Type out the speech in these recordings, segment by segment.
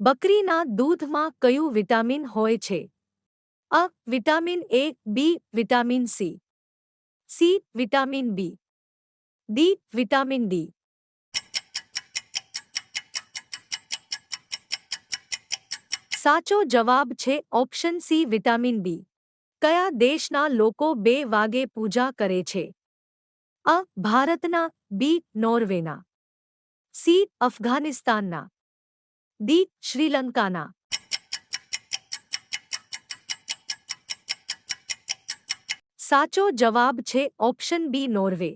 બકરીના દૂધમાં કયું વિટામિન હોય છે? અ, vitamin A, B, vitamin C. C, vitamin B. D, vitamin D. સાચો જવાબ છે ઓપ્શન સી, વિટામિન બી. કયા દેશના લોકો બે વાગે પૂજા કરે છે? અ, ભારતના, બી, નોર્વેના. સી, અફઘાનિસ્તાનના. ડી શ્રીલંકાના સાચો જવાબ છે ઓપ્શન બી નોર્વે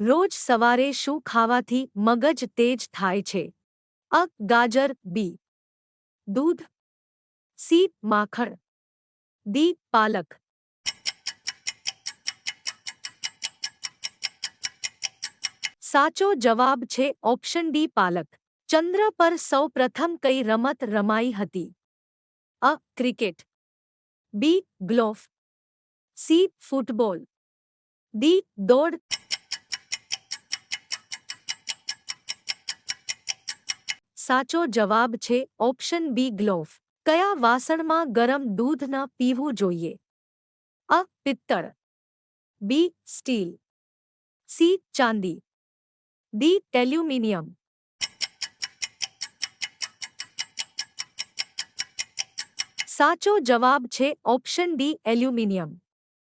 રોજ સવારે શું ખાવાથી મગજ તેજ થાય છે અ ગાજર બી દૂધ સી માખણ દી પાલક સાચો જવાબ છે ઓપ્શન ડી પાલક ચંદ્ર પર સૌ પ્રથમ કઈ રમત રમાઈ હતી? અ, cricket, B, golf, C, football, D, દોડ. સાચો જવાબ છે ઓપ્શન બી, ગ્લોફ. કયા વાસણમાં ગરમ દૂધ ન પીવું જોઈએ? અ, પિત્તળ, બી, સ્ટીલ, સી, ચાંદી, ડી, એલ્યુમિનિયમ. સાચો જવાબ છે ઓપ્શન ડી એલ્યુમિનિયમ.